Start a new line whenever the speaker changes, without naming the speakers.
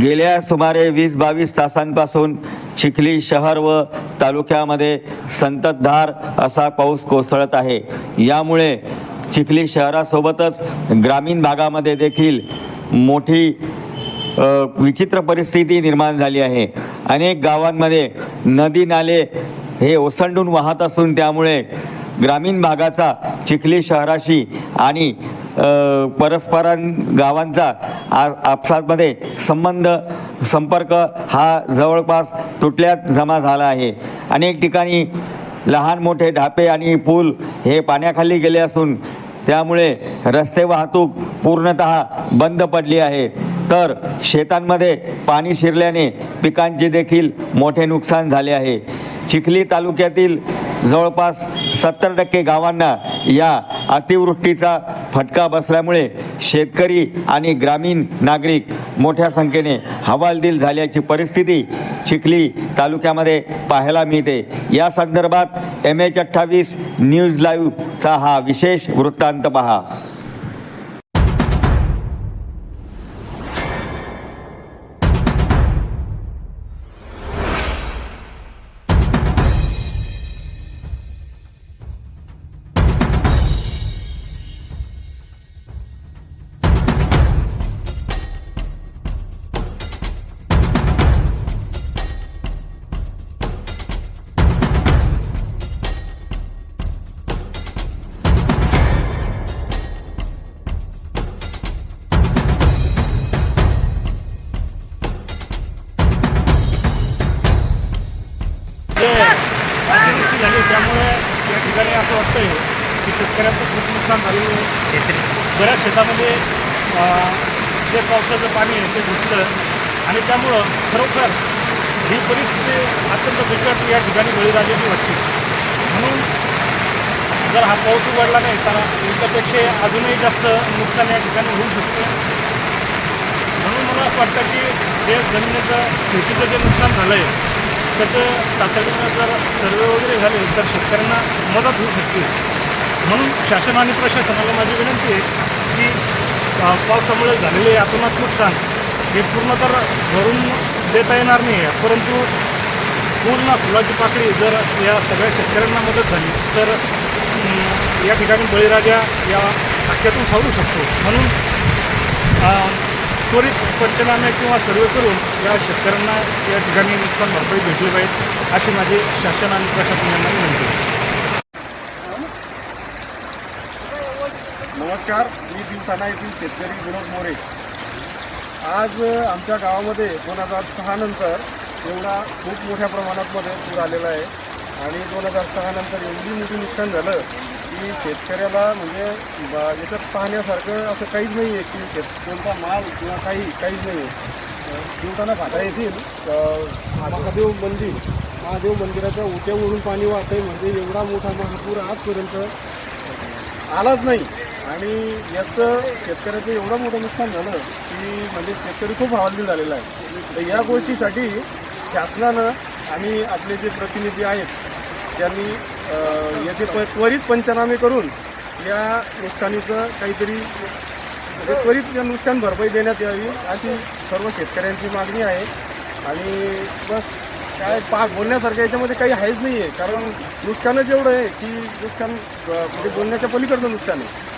गेल्या सुमारे वीस बावीस तासांपासून चिखली शहर व तालुक्यामध्ये संततधार असा पाऊस कोसळत आहे. यामुळे चिखली शहरासोबतच ग्रामीण भागामध्ये देखील मोठी विचित्र परिस्थिती निर्माण झाली आहे. अनेक गावांमध्ये नदी नाले हे ओसंडून वाहत असून त्यामुळे ग्रामीण भागाचा चिखली शहराशी आणि परस्परां गावांचा आ आपसामध्ये संबंध संपर्क हा जवळपास तुटल्यात जमा झाला आहे. अनेक ठिकाणी लहान मोठे ढापे आणि पूल हे पाण्याखाली गेले असून त्यामुळे रस्ते वाहतूक पूर्णत बंद पडली आहे. तर शेतांमध्ये पाणी शिरल्याने पिकांचे देखील मोठे नुकसान झाले आहे. चिखली तालुक्यातील जवळपास सत्तर टक्के गावांना या अतिवृष्टीचा फटका बसल्यामुळे शेतकरी आणि ग्रामीण नागरिक मोठ्या संख्येने हवालदिल झाल्याची परिस्थिती चिखली तालुक्यामध्ये पाहायला मिळते. या संदर्भात एम एच अठ्ठावीस न्यूज लाईव्हचा हा विशेष वृत्तांत पहा.
झाली त्यामुळे या ठिकाणी असं वाटतंय की शेतकऱ्यांचं खूप नुकसान झालेलं आहे. बऱ्याच शेतामध्ये जे पावसाचं पाणी आहे ते घुसलं आणि त्यामुळं खरोखर ही परिस्थिती अत्यंत बिकट या ठिकाणी बळीराजेची वाटते. म्हणून जर हा पाऊस उघडला नाही तर याच्यापेक्षा अजूनही जास्त नुकसान या ठिकाणी होऊ शकतं. म्हणून मला असं वाटतं की जे जमिनीचं शेतीचं जे नुकसान झालं आहे त्याचं तातडीनं जर सर्वे वगैरे झाले तर शेतकऱ्यांना मदत होऊ शकते. म्हणून शासन आणि प्रशासनाला माझी विनंती आहे की पावसामुळे झालेले अतोनात नुकसान हे पूर्ण तर भरून देता येणार नाही आहे परंतु पूर्ण फुलाची पाकळी जर या सगळ्या शेतकऱ्यांना मदत झाली तर या ठिकाणी बळीराजा या धक्क्यातून सावरू शकतो. म्हणून त्वरित पंचनामे किंवा सर्वे करून या शेतकऱ्यांना या ठिकाणी नुकसान भरपाई भेटली पाहिजे अशी माझी शासन आणि प्रशासन यांना विनंती आहे.
नमस्कार मी दिवसाना येथील शेतकरी विनोद मोरे. आज आमच्या गावामध्ये दोन हजार सहा नंतर एवढा खूप मोठ्या प्रमाणात मध्ये पूर आलेला आहे. आणि दोन हजार सहा नंतर एवढी मोठी नुकसान झालं की शेतकऱ्याला म्हणजे याच्यात पाहण्यासारखं असं काहीच नाही आहे की शेत कोणता माल किंवा काही काहीच नाही आहे. दिवसाना भाटा येथील महादेव मंदिर महादेव मंदिराच्या उट्यावरून पाणी वाहत आहे म्हणजे एवढा मोठा महापूर आजपर्यंत आलाच नाही. आणि याचं शेतकऱ्याचं एवढं मोठं नुकसान झालं की म्हणजे शेतकरी खूप हवालदिल झालेला आहे. तर या गोष्टीसाठी शासनानं आणि आपले जे प्रतिनिधी आहेत त्यांनी याचे प त्वरित पंचनामे करून या नुकसानीचं काहीतरी म्हणजे त्वरित या नुकसान भरपाई देण्यात यावी अशी सर्व शेतकऱ्यांची मागणी आहे. आणि बस काय पा बोलण्यासारखं याच्यामध्ये काही आहेच नाही आहे कारण नुकसानच एवढं आहे की नुकसान म्हणजे बोलण्याच्या पलीकडचं नुकसान आहे.